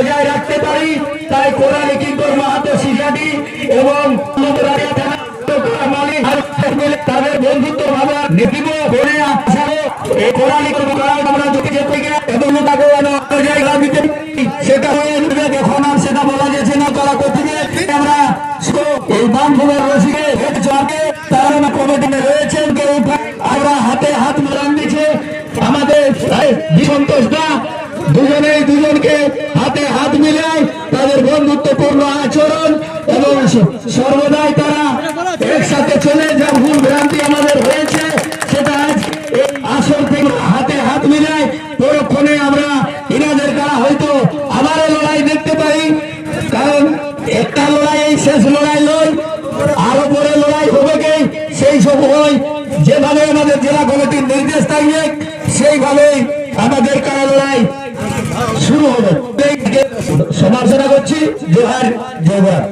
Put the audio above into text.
বজায় রাখতে পারি, তাই কোরআন কিঙ্কর মাহাতো শিশাটি এবং তাদের বন্ধুত্ব ভাবে নীতিব করে এই আমরা যেতে গিয়ে এবং তাকে সেটা হয়ে সেটা বলা যাচ্ছে না তারা কোথায় আমরা এই বামভূমের রসিকে তারা রয়েছেন কেউ আমরা হাতে হাত দিচ্ছে আমাদের সন্তোষটা দুজনেই দুজনকে হাতে তাদের বন্ধুত্বপূর্ণ আচরণ এবং সর্বদাই তারা একসাথে চলে যা ভুল ভ্রান্তি আমাদের হয়েছে, সেটা আজ এই আসর থেকে হাতে হাত মিলায় পরক্ষণে আমরা ইনাদের দ্বারা হয়তো আবারও লড়াই দেখতে পাই। কারণ একটা লড়াই শেষ লড়াই নয়, আরও পরে লড়াই হবে কি? সেই সময় যেভাবে আমাদের জেলা কমিটির নির্দেশ থাকবে, সেইভাবেই আমাদের কারা লড়াই শুরু হবে। সমালোচনা করছি জোহার জোহার।